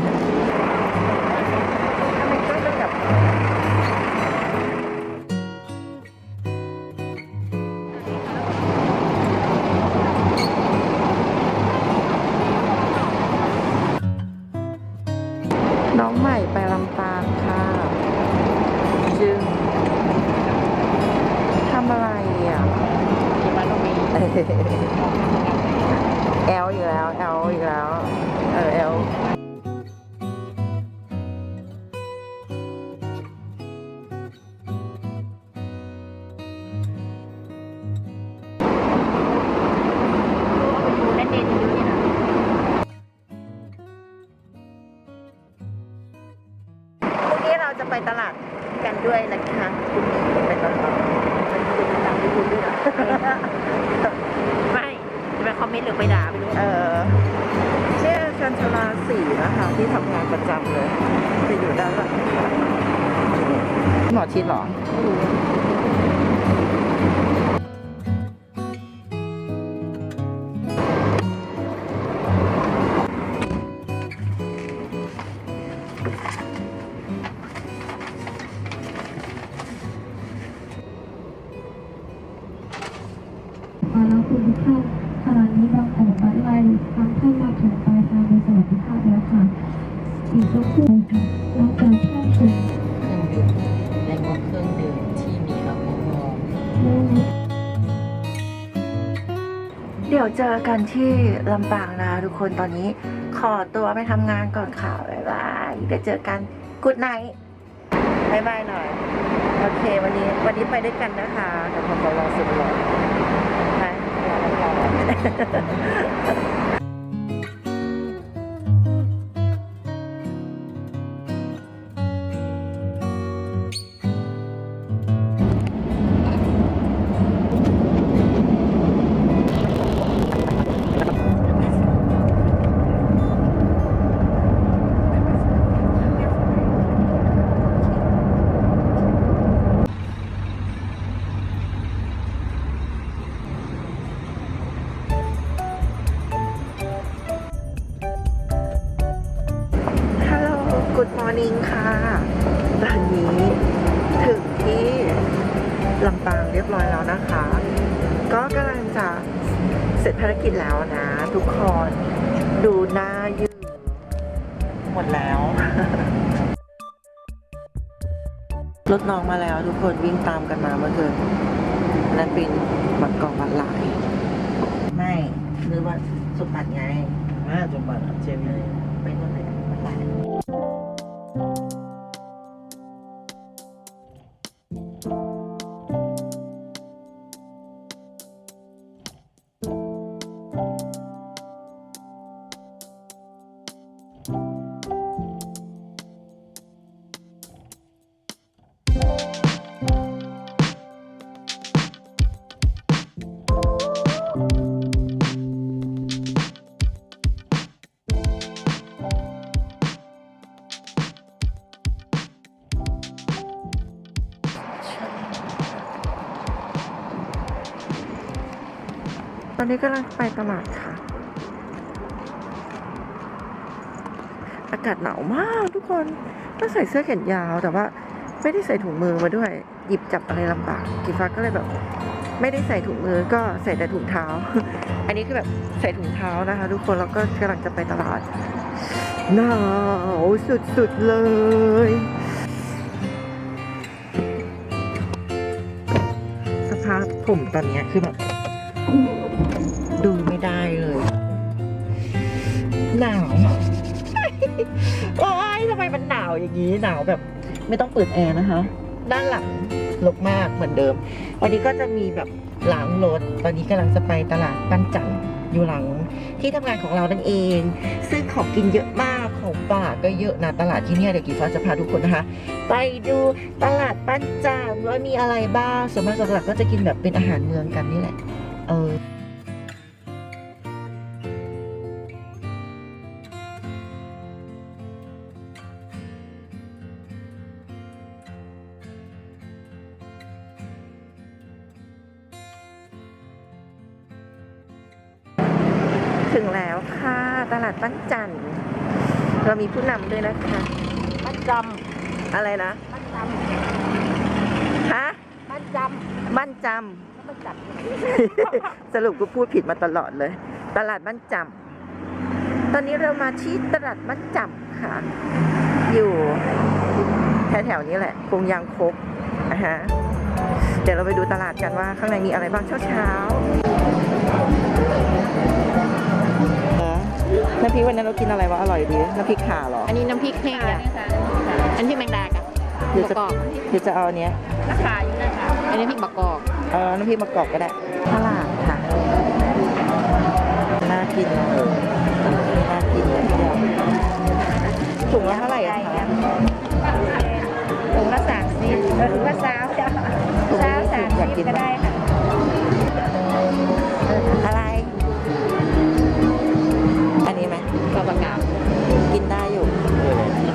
นแบบน้องใหม่ไปลำปางค่ะจึงทำอะไรอะที่มันต้องมี ตลาดกันด้วยนะคะคุณมีไปตลาดเป็นคุณตามที่คุณด้วยเหรอไม่จะไปคอมเมนต์หรือไปด่าไม่รู้เออชื่อชันชลาสีนะคะที่ทำงานประจำเลยจะอยู่ด้านหลังหมอชิดเหรอ อีกสักครู่ค่ะหลังจากเข้าถึงเครื่องดื่มและก็เครื่องดื่มที่มีแอลกอฮอล์เดี๋ยวเจอกันที่ลำปางนะทุกคนตอนนี้ ขอตัวไปทำงานก่อนค่ะบ๊ายบายเดี๋ยวเจอกันกุดไนท์บ๊ายบายหน่อยโอเควันนี้วันนี้ไปด้วยกันนะคะกับพอรอสุดหล่อนะรอรอ Good Morning ค่ะ ตอนนี้ถึงที่ลำปางเรียบร้อยแล้วนะคะ ก็กำลังจะเสร็จภารกิจแล้วนะ ทุกคนดูหน้ายืนหมดแล้ว รถน้องมาแล้วทุกคนวิ่งตามกันมาเมื่อคืนนั่นเป็นบัตรกองบัตรหลาย ไม่หรือว่าสุบัตรไงอ่าจุบัตรเจมีไปนู่นเลยบัตรหลาย อนนี้กำลังไปตลาดค่ะ อากาศหนาวมากทุกคนต้องใส่เสื้อแขนยาวแต่ว่าไม่ได้ใส่ถุงมือมาด้วย หยิบจับอะไรลำบากกีฟ้าก็เลยแบบ ไม่ได้ใส่ถุงมือก็ใส่แต่ถุงเท้า อันนี้คือแบบใส่ถุงเท้านะคะ ทุกคนแล้วก็กำลังจะไปตลาดหนาวสุดๆเลยสภาพผมตอนนี้คือแบบ ดูไม่ได้เลย หนาว โอ้ยทำไมมันหนาวอย่างนี้ หนาวแบบ ไม่ต้องเปิดแอร์นะคะ ด้านหลังลกมากเหมือนเดิม วันนี้ก็จะมีแบบล้างรถ ตอนนี้กำลังจะไปตลาดปันจันทร์อยู่หลังที่ทำงานของเรานั่นเอง ซึ่งของกินเยอะมากของฝากก็เยอะนะตลาดที่เนี่ยเดี๋ยวกีฟ้าจะพาทุกคนนะคะ ไปดูตลาดปั้นจันว่ามีอะไรบ้างส่วนมากหลักๆก็จะกินแบบเป็นอาหารเมืองกันนี่แหละ เออ ถึงแล้วค่ะ ตลาดปั้นจันทร์เรามีผู้นำด้วยนะคะบ้านจอะไรนะำบ้านจฮะำบ้านจบ้านจำบ้านจัดำสรุปกูพูดผิดมาตลอดเลย ตลาดบ้านจำตอนนี้เรามาที่ตลาดบ้านจำค่ะ อยู่แถวๆนี้แหละคงยางคกนะฮะเดี๋ยวเราไปดูตลาดกันว่าข้างในมีอะไรบ้างเช้าๆเออ น้ำพริกวันนั้นเรากินอะไรวะอร่อยดีน้ำพริกข่าเหรออันนี้น้ำพริกแห้งอะอันนี้พริกแมงดากะหรือจะกอกหรือจะเอาอันเนี้ยราคาอยู่นะคะอันนี้พริกบักกอกเออน้ำพริกมะกอกก็ได้ตลาดค่ะน่ากินนะน่ากินเลยทีเดียวถุงละเท่าไหร่อะคะถุงละสามสิบเออถุงละสาวจ้ะถุงละยี่สิบอยากกินไหมค่ะ นี้ไหมก็ประกาศกินได้อยู่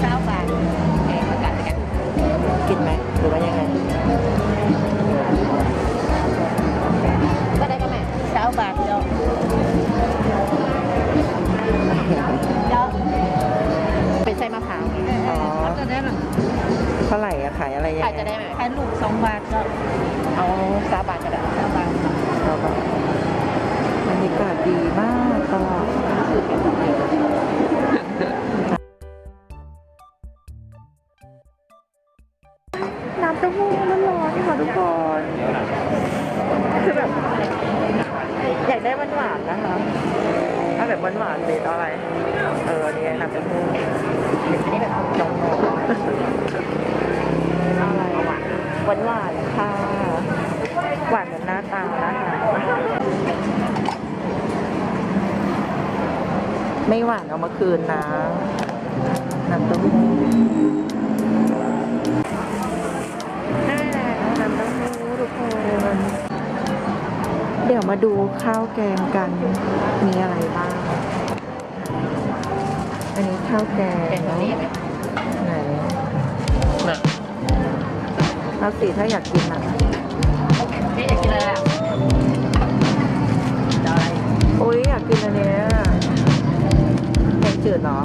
เช้าบาทเองประกาศกันกินไหมหรือว่ายังไง ก็ได้ก็แม่เช้าบาทเดียวเดี๋ยวเป็นไส้มะพร้าวอ๋อจะได้หรอเท่าไหร่อะขายอะไรยังขายไงจะได้ไหมขายลูกสองบาทก็เอาสามบาทก็ได้สามบาทเอาปะบรรยากาศดีมาก ตลาดน้ำเต้าหู้มันร้อนค่ะทุกคนคือแบบอยากได้หวานหวานนะคะเอาแบบหวานหวานเลยเอะไร เออนี่น้ำเต้าหู้นี่แบบนมเอะไรหวานหวานค่ะ หวานเหมือนหน้าตานะคะ ไม่หวานเอามาคืนนะน้ำเต้าหู้ได้แล้วน้ำเต้าหู้ทุกคนเดี๋ยวมาดูข้าวแกงกันมีอะไรบ้าง อันนี้ข้าวแกงเป็นตัวนี้ไหมไหนเอาสีถ้าอยากกินอะนี่อยากกินอะไรอะจะอะไรโอ้ยอยากกินอันเนี้ยแกง จืดเนาะ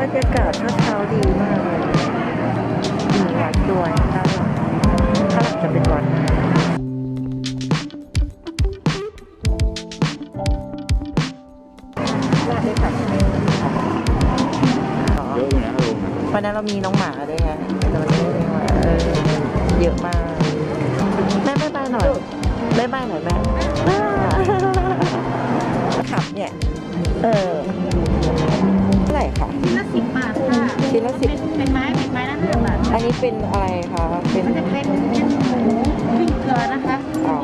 บรรยากาศเช้าๆดีมากเลยมีวัดด้วยด้านหลังข้างหลังจะเป็นวัดราดด้วยผักชีอ๋อเยอะอยู่นะลุงวันนั้นเรามีน้องหมา บายบายหน่อยแม่ขับเนี่ย เออเท่าไหร่คะชิ้นละสิบบาทค่ะชิ้นละสิบเป็นไม้เป็นไม้ละห้าบาทอันนี้เป็นอะไรคะเป็นมันจะเป็นเป็นหมูปิ้งเกลือนะคะอ๋อ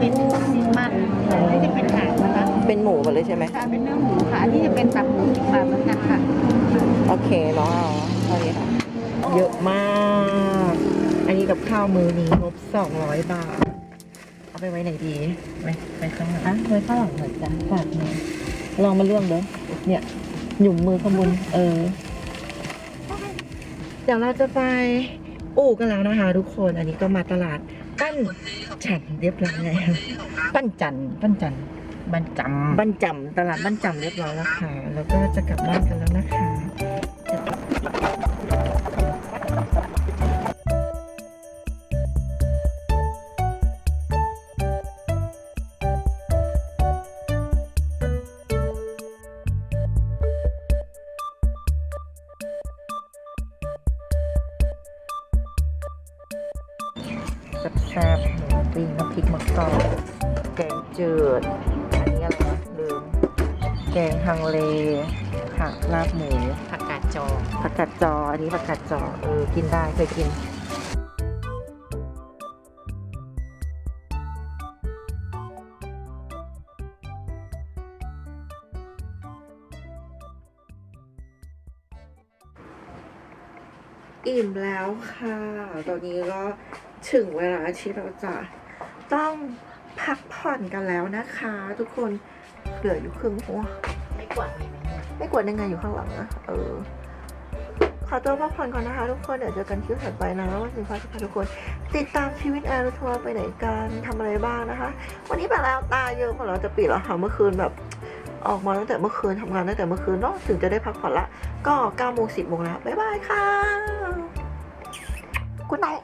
มีเนื้อเป็นสิบมันอันนี้จะเป็นหางนะคะเป็นหมูหมดเลยใช่ไหมค่ะเป็นเนื้อหมูค่ะอันนี้จะเป็นตับหมูสิบบาทเหมือนกันค่ะโอเคเนาะเอาเท่านี้ค่ะเยอะมาก อันนี้กับข้าวมือนี้งบสองร้อยบาท เอาไปไว้ไหนดีไปไปข้างหลังอะไว้ข้างหลังหน่อยจ้ะฝากหน่อยลองมาเรื่องเด้อเนี่ย หยุ่มมือข้างบนเออ เดี๋ยวเราจะไปอู่กันแล้วนะคะ ทุกคนอันนี้ก็มาตลาดปั้นจันเรียบร้อยแล้วปั้นจันปั้นจันบรรจบ้านจำตลาดบ้านจำเรียบร้อยแล้วค่ะ แล้วก็จะกลับบ้านกันแล้วนะคะ ริกมะกอกแกงจืด อันนี้อะไรนะลืม แกงฮังเลผักลาบหมูำผักกาดจอผักกาดจอ อันนี้ผักกาดจอ เออ กินได้เคยกินอิ่มแล้วค่ะ ตอนนี้ก็ถึงเวลาที่เราจะ ต้องพักผ่อนกันแล้วนะคะ ทุกคนเหลืออยู่ครึ่งหัวไม่กวาดมีไหมเนี่ยไม่กวดยังไงอยู่ข้างหลังอะเออขอตัวพักผ่อนก่อนนะคะ ทุกคนเดี๋ยวเจอกันคลิปถัดไปนะว่าสิฟ้าจะพาทุกคน ติดตามชีวิตแอร์ทัวร์ไปไหนกันทำอะไรบ้างนะคะ วันนี้ไปแล้วตาเยอะหมดแล้วจะปิดแล้วค่ะเมื่อคืนแบบออกมาตั้งแต่เมื่อคืนทำงานตั้งแต่เมื่อคืนเนาะถึงจะได้พักผ่อนละ ก็9โมง10โมงแล้วบ๊ายบายค่ะกุ๊ดไนท์